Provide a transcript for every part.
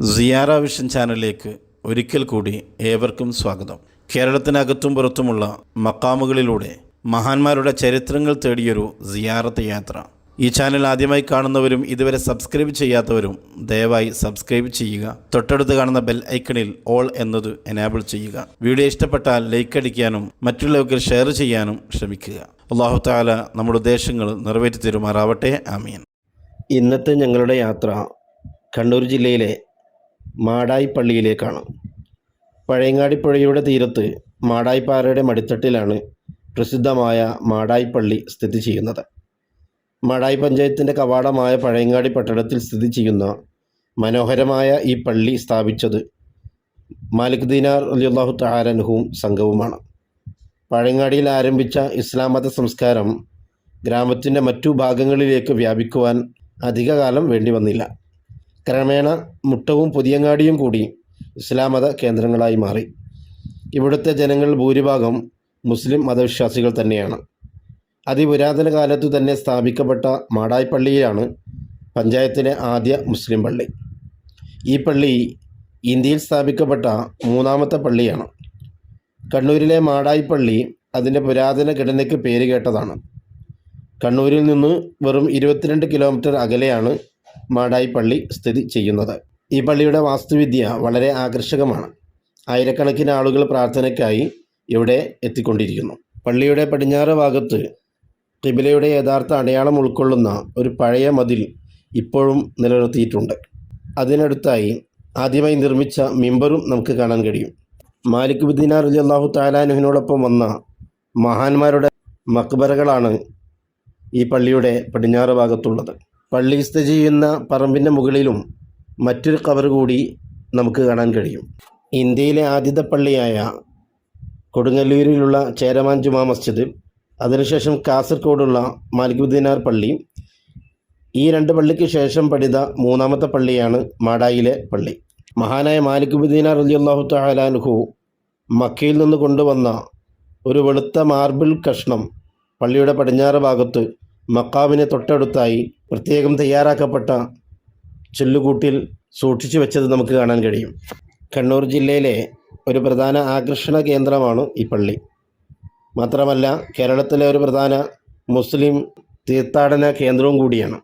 സിയാറ vision ചാനലിലേക്ക് ഒരിക്കൽ കൂടി ഏവർക്കും സ്വാഗതം. കേരളത്തിനകത്തും പുറത്തുമുള്ള മക്കാമുകളിലൂടെ മഹാന്മാരുടെ ചരിത്രങ്ങൾ തേടിയൊരു സിയാറത്ത് യാത്ര. ഈ ചാനൽ ആദ്യമായി കാണുന്നവരും ഇതുവരെ സബ്സ്ക്രൈബ് ചെയ്യാത്തവരും ദയവായി സബ്സ്ക്രൈബ് ചെയ്യുക. തൊട്ടടുത്ത് കാണുന്ന ബെൽ ഐക്കണിൽ ഓൾ എന്നത് എനാബിൾ ചെയ്യുക. വീഡിയോ ഇഷ്ടപ്പെട്ടാൽ ലൈക്ക് അടിക്കാനും മറ്റുള്ളവർക്ക് ഷെയർ ചെയ്യാനും ശ്രമിക്കുക. അള്ളാഹു താല നമ്മുടെ ഉദ്ദേശങ്ങൾ നിറവേറ്റി തരുമാറാവട്ടെ. ആമീൻ. ഇന്നത്തെ ഞങ്ങളുടെ യാത്ര കണ്ണൂർ ജില്ലയിലെ മാടായി പള്ളിയിലേക്കാണ് പഴയങ്ങാടി പുഴയുടെ തീരത്ത് മാടായിപ്പാറയുടെ മടിത്തട്ടിലാണ് പ്രസിദ്ധമായ മാടായിപ്പള്ളി സ്ഥിതി ചെയ്യുന്നത്. മാടായി പഞ്ചായത്തിന്റെ കവാടമായ പഴയങ്ങാടി പട്ടണത്തിൽ സ്ഥിതി ചെയ്യുന്ന മനോഹരമായ ഈ പള്ളി സ്ഥാപിച്ചത് മാലിക് ദീനാർ അലിയുള്ളാഹു തഹാരൻഹും സംഘവുമാണ്. പഴയങ്ങാടിയിൽ ആരംഭിച്ച ഇസ്ലാം മത സംസ്കാരം ഗ്രാമത്തിന്റെ മറ്റു ഭാഗങ്ങളിലേക്ക് വ്യാപിക്കുവാൻ അധികകാലം വേണ്ടി വന്നില്ല. ക്രമേണ മുട്ടവും പുതിയങ്ങാടിയും കൂടി ഇസ്ലാം മത കേന്ദ്രങ്ങളായി മാറി. ഇവിടുത്തെ ജനങ്ങൾ ഭൂരിഭാഗം മുസ്ലിം മതവിശ്വാസികൾ തന്നെയാണ്. അതിപുരാതന കാലത്തു തന്നെ സ്ഥാപിക്കപ്പെട്ട മാടായിപ്പള്ളിയിലാണ് പഞ്ചായത്തിലെ ആദ്യ മുസ്ലിം പള്ളി. ഈ പള്ളി ഇന്ത്യയിൽ സ്ഥാപിക്കപ്പെട്ട മൂന്നാമത്തെ പള്ളിയാണ്. കണ്ണൂരിലെ മാടായിപ്പള്ളി അതിന്റെ പുരാതന ഘടനയ്ക്ക് പേര് കേട്ടതാണ്. കണ്ണൂരിൽ നിന്ന് വെറും ഇരുപത്തിരണ്ട് കിലോമീറ്റർ അകലെയാണ് മാടായി പള്ളി സ്ഥിതി ചെയ്യുന്നത്. ഈ പള്ളിയുടെ വാസ്തുവിദ്യ വളരെ ആകർഷകമാണ്. ആയിരക്കണക്കിന് ആളുകൾ പ്രാർത്ഥനയ്ക്കായി ഇവിടെ എത്തിക്കൊണ്ടിരിക്കുന്നു. പള്ളിയുടെ പടിഞ്ഞാറ് ഭാഗത്ത് കിബിലയുടെ യഥാർത്ഥ അടയാളം ഉൾക്കൊള്ളുന്ന ഒരു പഴയ മതിൽ ഇപ്പോഴും നിലനിർത്തിയിട്ടുണ്ട്. അതിനടുത്തായി ആദ്യമായി നിർമ്മിച്ച മിമ്പറും നമുക്ക് കാണാൻ കഴിയും. മാലിക് ബുദ്ദീനാർ അലി അള്ളാഹു താലാനുഹിനോടൊപ്പം വന്ന മഹാന്മാരുടെ മക്ബറകളാണ് ഈ പള്ളിയുടെ പടിഞ്ഞാറ് ഭാഗത്തുള്ളത്. പള്ളി സ്ഥിതി ചെയ്യുന്ന പറമ്പിന്റെ മുകളിലും മറ്റൊരു കവർ കൂടി നമുക്ക് കാണാൻ കഴിയും. ഇന്ത്യയിലെ ആദ്യത്തെ പള്ളിയായ കൊടുങ്ങല്ലൂരിലുള്ള ചേരമാൻ ജുമാ മസ്ജിദ് അതിനുശേഷം കാസർഗോഡുള്ള മാലിക്കുദ്ദീനാർ പള്ളി. ഈ രണ്ട് പള്ളിക്ക് ശേഷം പണിത മൂന്നാമത്തെ പള്ളിയാണ് മാടായിലെ പള്ളി. മഹാനായ മാലിക്കുബുദ്ദീനാർ അലി അള്ളാഹു തലാൻഹു മക്കയിൽ നിന്ന് കൊണ്ടുവന്ന ഒരു വെളുത്ത മാർബിൾ കഷ്ണം പള്ളിയുടെ പടിഞ്ഞാറ് ഭാഗത്ത് മക്കാവിന് തൊട്ടടുത്തായി പ്രത്യേകം തയ്യാറാക്കപ്പെട്ട ചൊല്ലുകൂട്ടിൽ സൂക്ഷിച്ചു വെച്ചത് നമുക്ക് കാണാൻ കഴിയും. കണ്ണൂർ ജില്ലയിലെ ഒരു പ്രധാന ആകർഷണ കേന്ദ്രമാണ് ഈ പള്ളി. മാത്രമല്ല കേരളത്തിലെ ഒരു പ്രധാന മുസ്ലിം തീർത്ഥാടന കേന്ദ്രവും കൂടിയാണ്.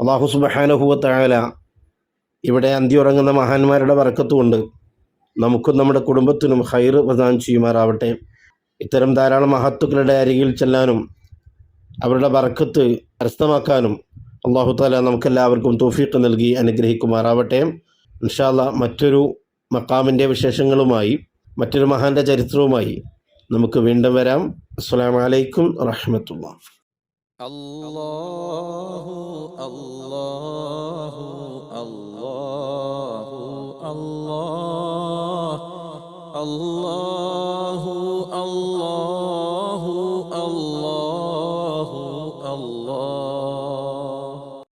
അള്ളാഹു സുബഹാനുഭൂവത്തായാല ഇവിടെ അന്തിയുറങ്ങുന്ന മഹാന്മാരുടെ വറക്കത്തുകൊണ്ട് നമുക്കും നമ്മുടെ കുടുംബത്തിനും ഹൈർ പ്രദാനം ചെയ്യുമാറാവട്ടെ. ഇത്തരം ധാരാളം മഹത്തുക്കളുടെ അരികിൽ ചെല്ലാനും അവരുടെ വർക്കത്ത് കരസ്ഥമാക്കാനും അള്ളാഹു താല നമുക്കെല്ലാവർക്കും തോഫീക്ക് നൽകി അനുഗ്രഹിക്കുമാറാവട്ടെ. ഇൻഷാല്ല മറ്റൊരു മക്കാമിന്റെ വിശേഷങ്ങളുമായി മറ്റൊരു മഹാന്റെ ചരിത്രവുമായി നമുക്ക് വീണ്ടും വരാം. അസ്സാം വലൈക്കും റഹമത്തുള്ള അല്ലാഹു അല്ലാഹു അല്ലാഹു അല്ലാഹു അല്ലാഹു അല്ലാഹു.